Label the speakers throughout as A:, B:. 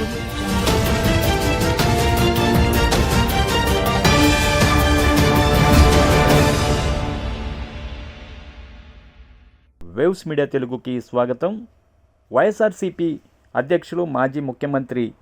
A: Waves media తెలుగుకి స్వాగతం. వైఎస్ఆర్సీపీ అధ్యక్షులు మాజీ ముఖ్యమంత్రి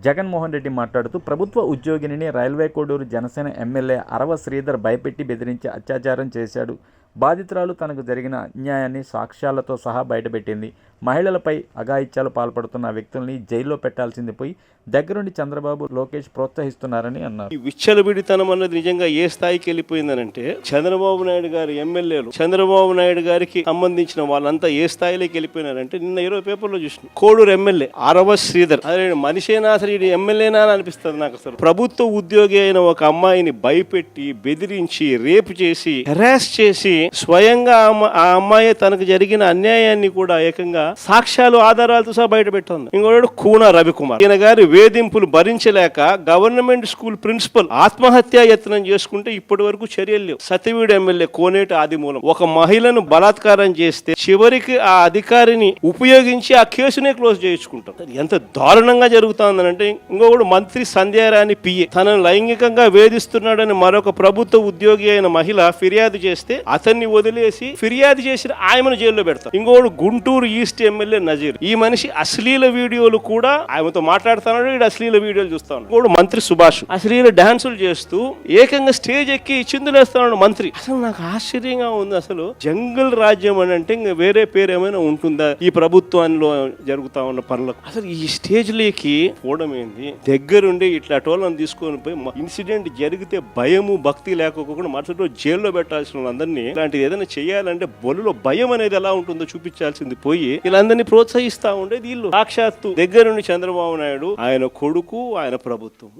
A: జగన్మోహన్ రెడ్డి మాట్లాడుతూ ప్రభుత్వ ఉద్యోగిని రైల్వే కోడూరు జనసేన ఎమ్మెల్యే అరవ శ్రీధర్ భయపెట్టి బెదిరించి అత్యాచారం చేశాడు. బాధితురాలు తనకు జరిగిన అన్యాయాన్ని సాక్ష్యాలతో సహా బయటపెట్టింది. మహిళలపై అఘాయిత్యాలు పాల్పడుతున్న వ్యక్తుల్ని జైల్లో పెట్టాల్సింది పోయి దగ్గరుండి చంద్రబాబు లోకేష్ ప్రోత్సహిస్తున్నారని అన్నారు.
B: ఈ విచ్చలవిడితనం అన్నది నిజంగా ఏ స్థాయికి వెళ్ళిపోయిందనంటే చంద్రబాబు నాయుడు గారి ఎమ్మెల్యేలు చంద్రబాబు నాయుడు గారికి సంబంధించిన వాళ్ళంతా ఏ స్థాయిలోకి వెళ్ళిపోయినారంటే నిన్న ఇరవై పేపర్లో చూసిన. కోడూరు ఎమ్మెల్యే అరవ శ్రీధర్. అదే మనిషేనా అసలు ఇది ఎమ్మెల్యేనా అని అనిపిస్తుంది నాకు అసలు. ప్రభుత్వ ఉద్యోగి అయిన ఒక అమ్మాయిని భయపెట్టి బెదిరించి రేపు చేసి హెరాస్ చేసి స్వయంగా ఆ అమ్మాయి తనకు జరిగిన అన్యాయాన్ని కూడా ఏకంగా సాక్ష్యాలు ఆధారాలతో సహా బయట పెట్టింది. ఇంకోటి కూన రవికుమార్. ఈయన గారి వేధింపులు భరించలేక గవర్నమెంట్ స్కూల్ ప్రిన్సిపల్ ఆత్మహత్యా యత్నం చేసుకుంటే ఇప్పటి వరకు చర్యలు లేవు. సతీవీడు ఎమ్మెల్యే కోనేటి ఆదిమూలం. ఒక మహిళను బలాత్కారం చేస్తే చివరికి ఆ అధికారిని ఉపయోగించి ఆ కేసునే క్లోజ్ చేయించుకుంటాం. ఎంత దారుణంగా జరుగుతుందనంటే ఇంకొకడు మంత్రి సంధ్యారాణి పిఏ. తనను లైంగికంగా వేధిస్తున్నాడని మరొక ప్రభుత్వ ఉద్యోగి అయిన మహిళ ఫిర్యాదు చేస్తే అతని అతన్ని వదిలేసి ఫిర్యాదు చేసిన ఆయమను జైల్లో పెడతారు ఇంకోడు గుంటూరు ఈస్ట్ ఎమ్మెల్యే నజీర్. ఈ మనిషి అశ్లీల వీడియోలు కూడా ఆయనతో మాట్లాడుతున్నాడు వీడు అశ్లీల వీడియోలు చూస్తా ఇంకోడు మంత్రి సుభాష్. అశ్లీల డాన్సులు చేస్తూ ఏకంగా స్టేజ్ ఎక్కి చిందులేస్తున్నాడు మంత్రి. అసలు నాకు ఆశ్చర్యంగా ఉంది అసలు. జంగల్ రాజ్యం అని అంటే ఇంకా వేరే పేరు ఏమైనా ఉంటుందా ఈ ప్రభుత్వంలో జరుగుతా ఉన్న పనులకు? అసలు ఈ స్టేజ్ లేకి పోవడం ఏంది? దగ్గరుండి ఇట్లా టోలను తీసుకొని పోయి ఇన్సిడెంట్ జరిగితే భయము భక్తి లేకపోకుండా మరుసటి రోజు జైల్లో పెట్టాల్సిన వాళ్ళందరినీ ఇలాంటిది ఏదైనా చేయాలంటే బలులో భయం అనేది ఎలా ఉంటుందో చూపించాల్సింది పోయి వీళ్ళందరినీ ప్రోత్సహిస్తా ఉండేది వీళ్ళు. సాక్షాత్తు దగ్గరుండి చంద్రబాబు నాయుడు ఆయన కొడుకు ఆయన ప్రభుత్వం.